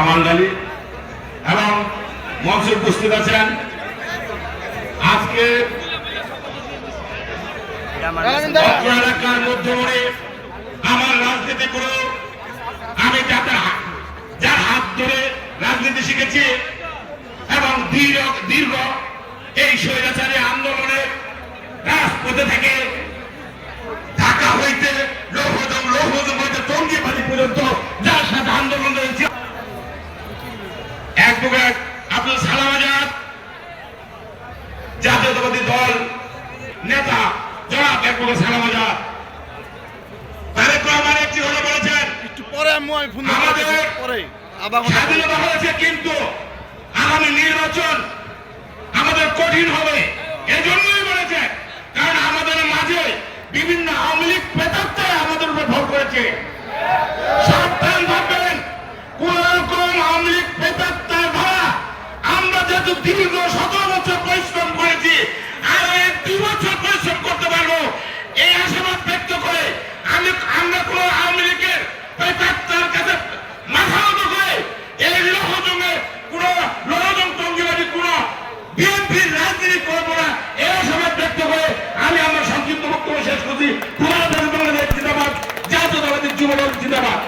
কামালদালি এবং মঞ্চে উপস্থিত আছেন। আজকে এলাকার মধ্যমণি আমার রাজনীতি গুরু, আমি যার হাত ধরে রাজনীতি শিখেছি এবং দীর্ঘ দীর্ঘ এই স্বৈরাচারী সালাম আজাদ জাতীয়তাবাদী দল নেতা জনাব অ্যাডভোকেট সালাম আজাদ তারেক রহমান একটি হলো বলেছেন একটু পরে আমি ফোন আমাদের। স্বাধীনতা হয়েছে কিন্তু যেহেতু দীর্ঘ সতেরো বছর পরিশ্রম করেছি, আরও এক দুই বছর পরিশ্রম করতে পারব। এই আশাবাদ ব্যক্ত করে আমি আমরা কোনো আওয়ামী লীগের প্রার্থার কাছে মাথা মতো করে এই লোহজঙ্গে কোন লোহজং টঙ্গিবাদী কোন বিএনপির রাজনীতি করব না, এই আশাবাদ ব্যক্ত করে আমি আমার সংক্ষিপ্ত বক্তব্য শেষ করছি। পুরো বাংলাদেশ জিন্দাবাদ, জাতীয়তাবাদী যুবদল জিন্দাবাদ।